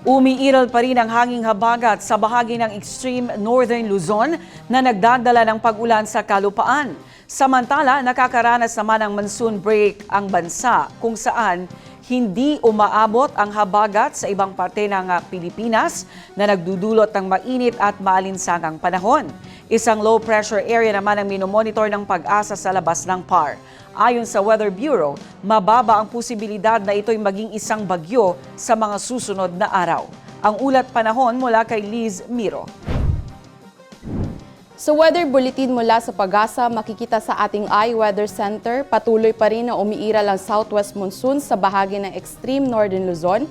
Umiiral pa rin ang hanging habagat sa bahagi ng extreme northern Luzon na nagdadala ng pag-ulan sa kalupaan. Samantala, nakakaranas naman ng monsoon break ang bansa kung saan hindi umaabot ang habagat sa ibang parte ng ah, Pilipinas na nagdudulot ng mainit at maalinsangang panahon. Isang low pressure area naman ang minomonitor ng pag-asa sa labas ng PAR. Ayon sa Weather Bureau, mababa ang posibilidad na ito'y maging isang bagyo sa mga susunod na araw. Ang ulat panahon mula kay Liz Miro. Sa weather bulletin mula sa Pagasa, makikita sa ating iWeather Center, patuloy pa rin na umiiral ang southwest monsoon sa bahagi ng extreme northern Luzon.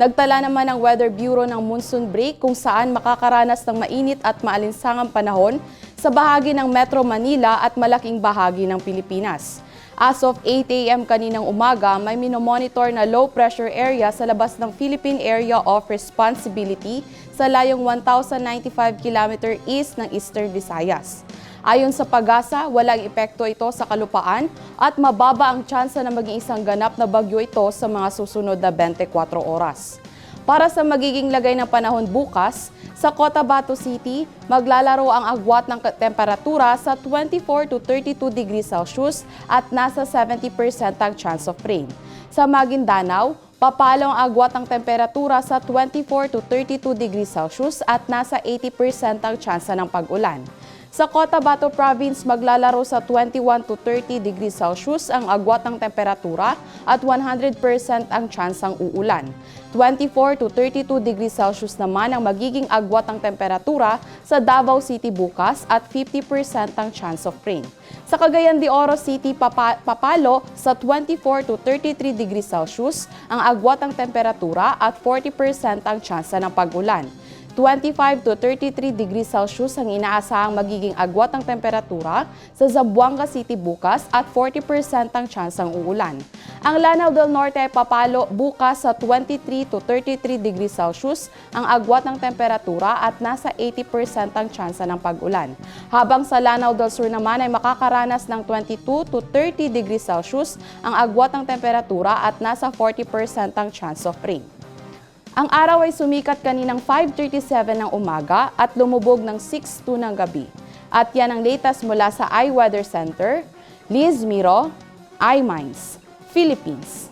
Nagtala naman ang Weather Bureau ng monsoon break kung saan makakaranas ng mainit at maalinsangang panahon sa bahagi ng Metro Manila at malaking bahagi ng Pilipinas. As of 8 a.m. kaninang umaga, may minomonitor na low pressure area sa labas ng Philippine Area of Responsibility sa layong 1,095 km east ng Eastern Visayas. Ayon sa pag-asa, walang epekto ito sa kalupaan at mababa ang tsansa na maging isang ganap na bagyo ito sa mga susunod na 24 oras. Para sa magiging lagay ng panahon bukas, sa Cotabato City, maglalaro ang agwat ng temperatura sa 24 to 32 degrees Celsius at nasa 70% ang chance of rain. Sa Maguindanao, papalo ang agwat ng temperatura sa 24 to 32 degrees Celsius at nasa 80% ang chance ng pag-ulan. Sa Cotabato Province, maglalaro sa 21 to 30 degrees Celsius ang agwat ng temperatura at 100% ang tsansang uulan. 24 to 32 degrees Celsius naman ang magiging agwat ng temperatura sa Davao City bukas at 50% ang chance of rain. Sa Cagayan de Oro City, Papa- Papalo sa 24 to 33 degrees Celsius ang agwat ng temperatura at 40% ang tsansa ng pag-ulan. 25 to 33 degrees Celsius ang inaasahang magiging agwat ng temperatura sa Zamboanga City bukas at 40% ang tsansang uulan. Ang Lanao del Norte ay papalo bukas sa 23 to 33 degrees Celsius ang agwat ng temperatura at nasa 80% ang tsansa ng pag-ulan. Habang sa Lanao del Sur naman ay makakaranas ng 22 to 30 degrees Celsius ang agwat ng temperatura at nasa 40% ang chance of rain. Ang araw ay sumikat kaninang 5.37 ng umaga at lumubog ng 6.02 ng gabi. At yan ang latest mula sa iWeather Center, Liz Miro, iMinds, Philippines.